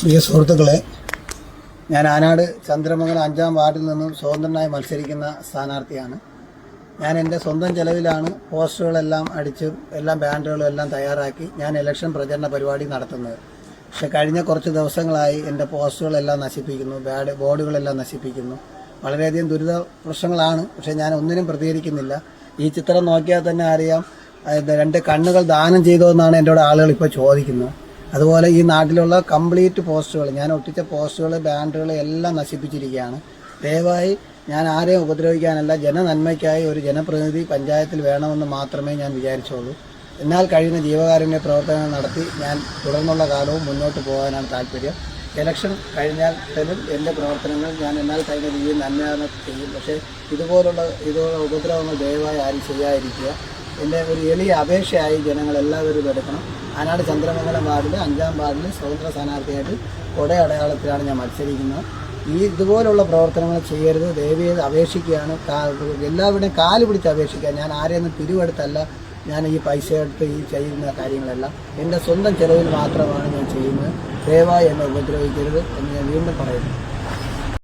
പ്രിയ സുഹൃത്തുക്കളെ ഞാൻ ആനാട് ചന്ദ്രമംഗലം അഞ്ചാം വാർഡിൽ നിന്നും സ്വതന്ത്രനായി മത്സരിക്കുന്ന സ്ഥാനാർത്ഥിയാണ്. ഞാൻ എന്റെ സ്വന്തം ചെലവിലാണ് പോസ്റ്ററുകളെല്ലാം അടിച്ച് എല്ലാം ബാനറുകളും എല്ലാം തയ്യാറാക്കി ഞാൻ ഇലക്ഷൻ പ്രചരണ പരിപാടി നടത്തുന്നത്. പക്ഷെ കഴിഞ്ഞ കുറച്ച് ദിവസങ്ങളായി എന്റെ പോസ്റ്ററുകളെല്ലാം നശിപ്പിക്കുന്നു ബാഡ് ബോർഡുകളെല്ലാം നശിപ്പിക്കുന്നു. വളരെയധികം ദുരിത പ്രശ്നങ്ങളാണ് പക്ഷേ ഞാൻ ഒന്നിനും പ്രതികരിക്കുന്നില്ല. ഈ ചിത്രം നോക്കിയാൽ തന്നെ അറിയാം രണ്ട് കണ്ണുകൾ ദാനം ചെയ്തോ എന്നാണ് എന്നോട് ആളുകൾ ഇപ്പോൾ ചോദിക്കുന്നത്. അതുപോലെ ഈ നാട്ടിലുള്ള കംപ്ലീറ്റ് പോസ്റ്റുകൾ ഞാൻ ഒട്ടിച്ച പോസ്റ്റുകൾ ബാനറുകൾ എല്ലാം നശിപ്പിച്ചിരിക്കുകയാണ്. ദയവായി ഞാൻ ആരെയും ഉപദ്രവിക്കാനല്ല ജനനന്മയ്ക്കായി ഒരു ജനപ്രതിനിധി പഞ്ചായത്തിൽ വേണമെന്ന് മാത്രമേ ഞാൻ വിചാരിച്ചുള്ളൂ. എന്നാൽ കഴിയുന്ന ജീവകാരുണ്യ പ്രവർത്തനങ്ങൾ നടത്തി ഞാൻ തുടർന്നുള്ള കാലവും മുന്നോട്ട് പോകാനാണ് താല്പര്യം. ഇലക്ഷൻ കഴിഞ്ഞാൽ തെലും എന്റെ പ്രവർത്തനങ്ങൾ ഞാൻ എന്നാൽ കഴിഞ്ഞ രീതിയിൽ നന്മയാണ് ചെയ്യും. പക്ഷേ ഇതുപോലുള്ള ഇതുപോലുള്ള ഉപദ്രവങ്ങൾ ദയവായി ആരും ചെയ്യാതിരിക്കുക. എന്റെ ഒരു എളിയ അപേക്ഷയായി ജനങ്ങളെല്ലാവരും എടുക്കണം. ആനാട് ചന്ദ്രമംഗലം വാർഡിൽ അഞ്ചാം വാർഡിൽ സ്വതന്ത്ര സ്ഥാനാർത്ഥിയായിട്ട് കൊട അടയാളത്തിലാണ് ഞാൻ മത്സരിക്കുന്നത്. ഈ ഇതുപോലുള്ള പ്രവർത്തനങ്ങൾ ചെയ്യരുത്. ദേവിയെ അപേക്ഷിക്കുകയാണ്. എല്ലാവരുടെയും കാൽ പിടിച്ച് അപേക്ഷിക്കുക. ഞാൻ ആരെയൊന്നും പിരിവെടുത്തല്ല. ഞാൻ ഈ പൈസ എടുത്ത് ഈ ചെയ്യുന്ന കാര്യങ്ങളെല്ലാം എന്റെ സ്വന്തം ചെലവിൽ മാത്രമാണ് ഞാൻ ചെയ്യുന്നത്. ദയവായി എന്നെ ഉപദ്രവിക്കരുത് എന്ന് ഞാൻ വീണ്ടും പറയുന്നു.